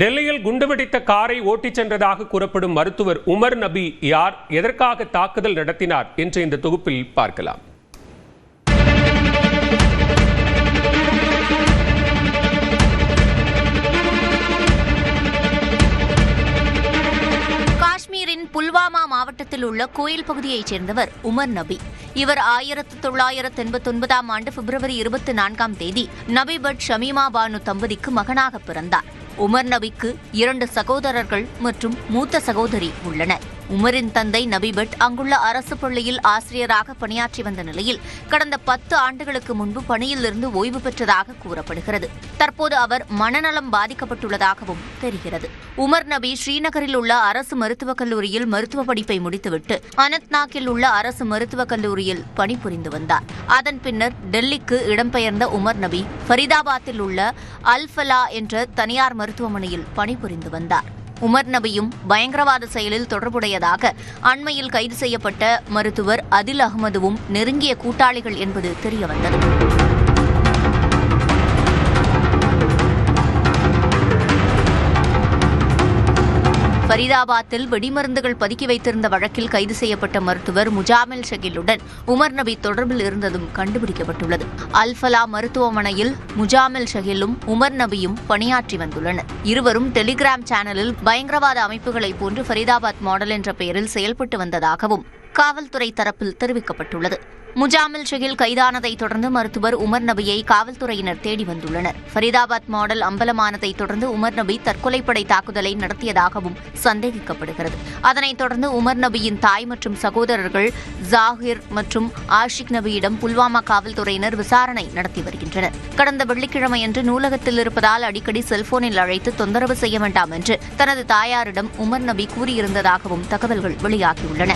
டெல்லியில் குண்டுவெடித்த காரை ஓட்டிச் சென்றதாக கூறப்படும் மருத்துவர் உமர் நபி யார் எதற்காக தாக்குதல் நடத்தினார் என்று இந்த தொகுப்பில் பார்க்கலாம். காஷ்மீரின் புல்வாமா மாவட்டத்தில் உள்ள கோயில் பகுதியைச் சேர்ந்தவர் உமர் நபி. இவர் ஆயிரத்து தொள்ளாயிரத்து எண்பத்தி ஒன்பதாம் ஆண்டு பிப்ரவரி இருபத்தி நான்காம் தேதி நபி பட் ஷமீமா பானு தம்பதிக்கு மகனாக பிறந்தார். உமர் நபிக்கு இரண்டு சகோதரர்கள் மற்றும் மூத்த சகோதரி உள்ளனர். உமரின் தந்தை நபிபட் அங்குள்ள அரசு பள்ளியில் ஆசிரியராக பணியாற்றி வந்த நிலையில் கடந்த பத்து ஆண்டுகளுக்கு முன்பு பணியிலிருந்து ஓய்வு பெற்றதாக கூறப்படுகிறது. தற்போது அவர் மனநலம் பாதிக்கப்பட்டுள்ளதாகவும் தெரிகிறது. உமர் நபி ஸ்ரீநகரில் உள்ள அரசு மருத்துவக் கல்லூரியில் மருத்துவ படிப்பை முடித்துவிட்டு அனந்த்நாக்கில் உள்ள அரசு மருத்துவக் கல்லூரியில் பணிபுரிந்து வந்தார். அதன் பின்னர் டெல்லிக்கு இடம்பெயர்ந்த உமர் நபி ஃபரிதாபாத்தில் உள்ள அல்ஃபலா என்ற தனியார் மருத்துவமனையில் பணிபுரிந்து வந்தார். உமர் நபியும் பயங்கரவாத செயலில் தொடர்புடையதாக அண்மையில் கைது செய்யப்பட்ட மருத்துவர் அதில் அகமதுவும் நெருங்கிய கூட்டாளிகள் என்பது தெரியவந்தது. ஃபரிதாபாத்தில் வெடிமருந்துகள் பதுக்கி வைத்திருந்த வழக்கில் கைது செய்யப்பட்ட மருத்துவர் முஜாமில் ஷகிலுடன் உமர் நபி தொடர்பில் இருந்ததும் கண்டுபிடிக்கப்பட்டுள்ளது. அல்ஃபலா மருத்துவமனையில் முஜாமில் ஷகிலும் உமர் நபியும் பணியாற்றி வந்துள்ளனர். இருவரும் டெலிகிராம் சேனலில் பயங்கரவாத அமைப்புகளைப் போன்று ஃபரிதாபாத் மாடல் என்ற பெயரில் செயல்பட்டு வந்ததாகவும் காவல்துறை தரப்பில் தெரிவிக்கப்பட்டுள்ளது. முஜாமில் ஷகில் கைதானதை தொடர்ந்து மருத்துவர் உமர் நபியை காவல்துறையினர் தேடி வந்துள்ளனர். ஃபரிதாபாத் மாடல் அம்பலமானதை தொடர்ந்து உமர் நபி தற்கொலைப்படை தாக்குதலை நடத்தியதாகவும் சந்தேகிக்கப்படுகிறது. அதனைத் தொடர்ந்து உமர் நபியின் தாய் மற்றும் சகோதரர்கள் ஜாகிர் மற்றும் ஆஷிக் நபியிடம் புல்வாமா காவல்துறையினர் விசாரணை நடத்தி வருகின்றனர். கடந்த வெள்ளிக்கிழமையன்று நூலகத்தில் இருப்பதால் அடிக்கடி செல்போனில் அழைத்து தொந்தரவு செய்ய வேண்டாம் என்று தனது தாயாரிடம் உமர் நபி கூறியிருந்ததாகவும் தகவல்கள் வெளியாகியுள்ளன.